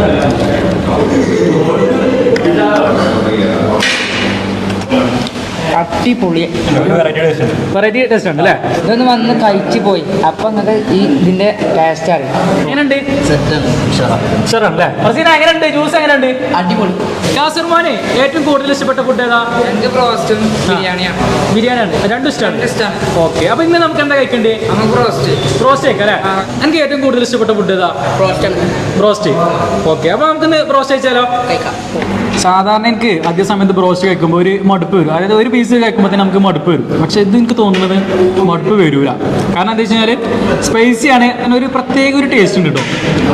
Thank you. അടിപൊളി. Variety taste ഉണ്ട്. Variety taste ഉണ്ട് അല്ലേ? ഇതൊന്ന് വന്ന് കഴിച്ചു പോയി. അപ്പൊ നിങ്ങൾക്ക് ഈ ഇതിന്റെ ടേസ്റ്റ് അറിയാം. എങ്ങനെയുണ്ട്? ഷുറാണല്ലേ ഫസീന എങ്ങനെയുണ്ട്? ജ്യൂസ് എങ്ങനെയുണ്ട്? അടിപൊളി. യാസിർ മോനെ ഏറ്റവും കൂടുതൽ ഇഷ്ടപ്പെട്ട ഫുഡ് ഏതാ? എനിക്ക് ബ്രോസ്റ്റും ബിരിയാണിയാണ്. ബിരിയാണിയാണ്. രണ്ടും ഇഷ്ടമാണ് ഓക്കെ അപ്പൊ ഇന്ന് നമുക്ക് എന്താ കഴിക്കണ്ടേ? ബ്രോസ്റ്റ്. ബ്രോസ്റ്റ് കഴിക്കാം അല്ലേ? എനിക്ക് ഏറ്റവും കൂടുതൽ ഇഷ്ടപ്പെട്ട ഫുഡ് ഏതാ? ബ്രോസ്റ്റ്. ഓക്കെ അപ്പൊ നമുക്ക് ബ്രോസ്റ്റ് കഴിച്ചാലോ? സാധാരണ എനിക്ക് അധിക സമയത്ത് ബ്രോസ്റ്റ് കഴിക്കുമ്പോൾ ഒരു മടുപ്പ് വരും. അതായത് ഒരു പീസ് കഴിക്കുമ്പോൾ തന്നെ നമുക്ക് മടുപ്പ് വരും. പക്ഷെ ഇത് എനിക്ക് തോന്നുന്നത് മടുപ്പ് വരൂല. കാരണം എന്താ വെച്ച് കഴിഞ്ഞാൽ സ്പൈസി ആണ് അതിനൊരു പ്രത്യേക ഒരു ടേസ്റ്റ് ഉണ്ട് കേട്ടോ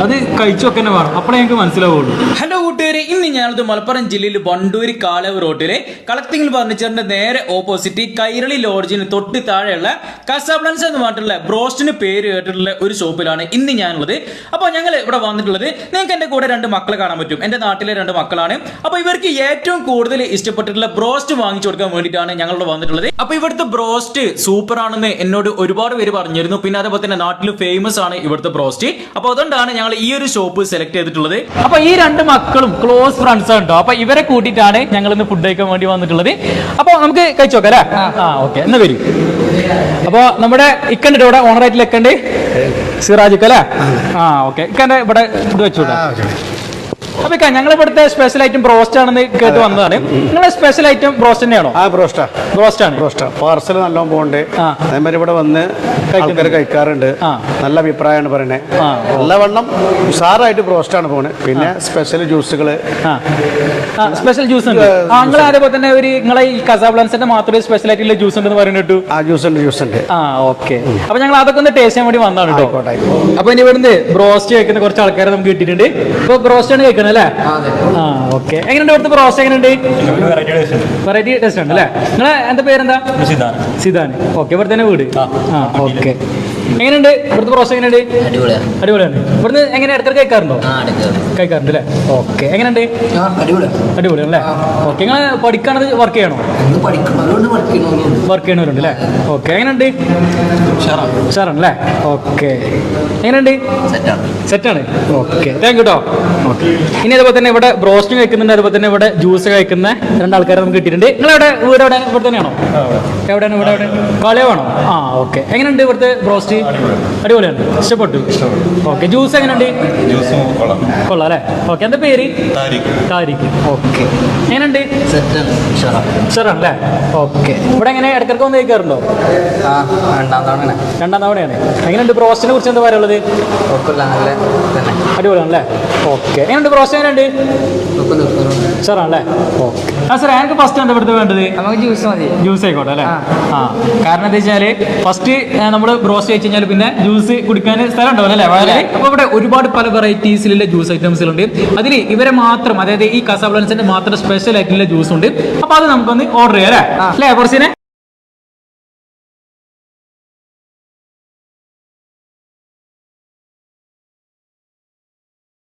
അത് കഴിച്ചു തന്നെ വേണം. അപ്പോഴേ എനിക്ക് മനസ്സിലാവുള്ളൂ. ഹലോ കൂട്ടുകാരെ ഇന്ന് ഞാനത് മലപ്പുറം ജില്ലയിൽ വണ്ടൂര് കാലവ് റോഡിലെ കളക്ടിംഗ് ഫർണിച്ചറിന്റെ നേരെ ഓപ്പോസിറ്റ് കൈരളി ലോഡ്ജിന് തൊട്ട് താഴെയുള്ള കസാബ്ലൻസ് എന്ന് പറഞ്ഞിട്ടുള്ള ബ്രോസ്റ്റിന് പേര് കേട്ടിട്ടുള്ള ഒരു ഷോപ്പിലാണ് ഇന്ന് ഞാനുള്ളത്. അപ്പോൾ ഞങ്ങൾ ഇവിടെ വന്നിട്ടുള്ളത് നിങ്ങൾക്ക് എന്റെ കൂടെ രണ്ട് മക്കളെ കാണാൻ പറ്റും. എന്റെ നാട്ടിലെ രണ്ട് മക്കളാണ്. അപ്പോൾ ഇവർക്ക് ഏറ്റവും കൂടുതൽ ഇഷ്ടപ്പെട്ടിട്ടുള്ള ബ്രോസ്റ്റ് വാങ്ങിച്ചു കൊടുക്കാൻ വേണ്ടിയിട്ടാണ് ഞങ്ങളിവിടെ വന്നിട്ടുള്ളത്. അപ്പോൾ ഇവിടുത്തെ ബ്രോസ്റ്റ് സൂപ്പർ ആണെന്ന് എന്നോട് ഒരുപാട് പേര് പറഞ്ഞിരുന്നു. പിന്നെ അതേപോലെ തന്നെ നാട്ടിൽ ഫേമസ് ആണ് ഇവിടുത്തെ ബ്രോസ്റ്റ്. അപ്പോൾ അതുകൊണ്ടാണ് ഞങ്ങൾ ഈ ഒരു ഷോപ്പ് സെലക്ട് ചെയ്തിട്ടുള്ളത്. അപ്പോൾ ഈ രണ്ട് മക്കളും ക്ലോസ് ഫ്രണ്ട്സ് ഉണ്ടോ? അപ്പൊ ഇവരെ കൂട്ടിയിട്ടാണ് ഞങ്ങൾ ഇന്ന് ഫുഡ് കഴിക്കാൻ വേണ്ടി വന്നിട്ടുള്ളത്. അപ്പൊ നമുക്ക് കഴിച്ചു നോക്കാം അല്ലേ? ആ. ഓക്കെ എന്നാ വരും. അപ്പോൾ നമ്മുടെ ഇക്കണ്ട് ഇവിടെ ഓണറായിട്ട് ഇക്കണ്ട്? സിറാജിക്കല്ലേ ആ. ഓക്കെ ഇക്കണ്ട ഇവിടെ ഇത് വെച്ചുകൂടാ. അപ്പൊ ഞങ്ങളെ ഞങ്ങൾ ഇവിടുത്തെ സ്പെഷ്യൽ ഐറ്റം ബ്രോസ്റ്റ് ആണെന്ന് കേട്ട് വന്നതാണ്. നിങ്ങളെ സ്പെഷ്യൽ ഐറ്റം ബ്രോസ്റ്റ് തന്നെയാണോ? ആ ബ്രോസ്റ്റാ ബ്രോസ്റ്റ് ആണ്. ബ്രോസ്റ്റാ പാർസൽ നല്ലോണം പോകണ്ട്. അതേമാതിരി ഇവിടെ വന്ന് ആൾക്കാർ കഴിക്കാറുണ്ട്. നല്ല അഭിപ്രായമാണ് പറയണേ. നല്ല നല്ലവണ്ണം ഉഷാറായിട്ട് ബ്രോസ്റ്റാണ് പോണേ പിന്നെ സ്പെഷ്യൽ ജ്യൂസുകൾ സ്പെഷ്യൽ ജ്യൂസ് ഉണ്ട്. നിങ്ങൾ അതേപോലെ തന്നെ ഒരു നിങ്ങളെ ഈ കസാബ്ലൻസിന്റെ മാത്രമേ സ്പെഷ്യൽ ആയിട്ടുള്ള ജ്യൂസ് ഉണ്ടെന്ന് പറയുന്നിട്ടു ആ ജ്യൂസ് ഉണ്ട് ജ്യൂസ് ഉണ്ട്. ആ ഓക്കെ അപ്പൊ ഞങ്ങൾ അതൊക്കെ ഒന്ന് ടേസ്റ്റ് ചെയ്യാൻ വേണ്ടി വന്നാണ് കേട്ടോ. അപ്പൊ ഇനി ഇവിടുന്ന് ബ്രോസ്റ്റ് കഴിക്കുന്ന കുറച്ച് ആൾക്കാരെ നമുക്ക് കിട്ടിയിട്ടുണ്ട്. ഇപ്പൊ ബ്രോസ്റ്റ് ആണ് കഴിക്കുന്നത് അല്ലേ? ആ ഓക്കെ. എങ്ങനെയുണ്ട് ഇവിടുത്തെ ബ്രോസ്റ്റ് എങ്ങനെയുണ്ട്? വെറൈറ്റി ടേസ്റ്റ് ഉണ്ട്. വെറൈറ്റി ടേസ്റ്റ് ഉണ്ട് അല്ലേ? നിങ്ങളെ എന്താ പേരെന്താ? സിദാൻ. സിതാൻ ഓക്കെ ഇവിടെ തന്നെ വീട്. ആ ഓക്കെ. എങ്ങനെയുണ്ട്? ഇവിടുത്തെ പ്രോസസ് എങ്ങനെയുണ്ട്? അടിപൊളിയാണ് അടിപൊളിയാണ്. ഇവിടുന്ന് എങ്ങനെ ഇടയ്ക്ക് കഴിക്കാറുണ്ടോ ആ അടിപൊളി കഴിക്കാറുണ്ട് അല്ലേ ഓക്കെ. എങ്ങനെയുണ്ട്? അടിപൊളിയാണ് അല്ലേ ഓക്കെ. നിങ്ങൾ പഠിക്കാണത് വർക്ക് ചെയ്യണോ? വർക്ക് ചെയ്യണവരുണ്ട് അല്ലേ ഓക്കെ. എങ്ങനെയുണ്ട്? ഉഷാറാണ്. അല്ലേ ഓക്കെ. എങ്ങനെയുണ്ട്? സെറ്റാണ് സെറ്റാണ്. ഓക്കെ. താങ്ക് യു കേട്ടോ ഓക്കെ. ഇനി അതുപോലെ തന്നെ ഇവിടെ ബ്രോസ്റ്റ് കഴിക്കുന്നുണ്ട്. അതുപോലെ തന്നെ ഇവിടെ ജ്യൂസ് കഴിക്കുന്ന രണ്ടാൾക്കാരെ നമുക്ക് കിട്ടിയിട്ടുണ്ട്. നിങ്ങൾ ഇവിടെ വീട് എവിടെ ഇവിടെ തന്നെയാണോ എവിടെയാണ്? ഇവിടെ എവിടെ? കാളിയാവാണോ ആ ഓക്കെ. എങ്ങനെയുണ്ട് ഇവിടുത്തെ ബ്രോസ്റ്റ്? അടിപൊളിയാണ് ഇഷ്ടപ്പെട്ടു. ഓക്കെ ജ്യൂസ് എങ്ങനെയുണ്ട് ജ്യൂസ് കൊള്ളാം. കൊള്ളാം അല്ലേ? ഓക്കെ എന്താ പേര്? താരിഖ്. ഓക്കെ എങ്ങനെയുണ്ട് ഷുറാണ് അല്ലേ? ഓക്കെ ഇവിടെ എങ്ങനെ ഇടക്കിടക്ക് വന്ന് കഴിക്കാറുണ്ടോ? ആ രണ്ടാം തവണ രണ്ടാം തവണയാണ്. എങ്ങനെയുണ്ട് പ്രോസിനെ കുറിച്ച് എന്താ കുഴപ്പമില്ല നല്ല തന്നെ. അടിപൊളിയാണ് അല്ലേ ഓക്കെ എങ്ങനെയുണ്ട് ബ്രോസ്റ്റ് എങ്ങനെയുണ്ട്? സാറാണല്ലേ ഓക്കെ ആ സാർ എനിക്ക് ഫസ്റ്റ് എന്താ ഇവിടുത്തെ വേണ്ടത്? നമുക്ക് ജ്യൂസ് മതി. ജ്യൂസ് ആയിക്കോട്ടെ അല്ലേ? ആ. കാരണം എന്താ വെച്ചാൽ ഫസ്റ്റ് നമ്മൾ ബ്രോസ്റ്റ് കഴിച്ച് കഴിഞ്ഞാൽ പിന്നെ ജ്യൂസ് കുടിക്കാൻ സ്ഥലം ഉണ്ടാവില്ല അല്ലേ വളരെ അപ്പോൾ ഇവിടെ ഒരുപാട് പല വെറൈറ്റീസിലുള്ള ജ്യൂസ് ഐറ്റംസിലുണ്ട് അതിൽ ഇവരെ മാത്രം അതായത് ഈ കസാബ്ലൻസിന്റെ മാത്രം സ്പെഷ്യൽ ആയിട്ടുള്ള ജ്യൂസ് ഉണ്ട്. അപ്പോൾ അത് നമുക്കൊന്ന് ഓർഡർ ചെയ്യാം അല്ലേ? അല്ലേ ബോർസിനെ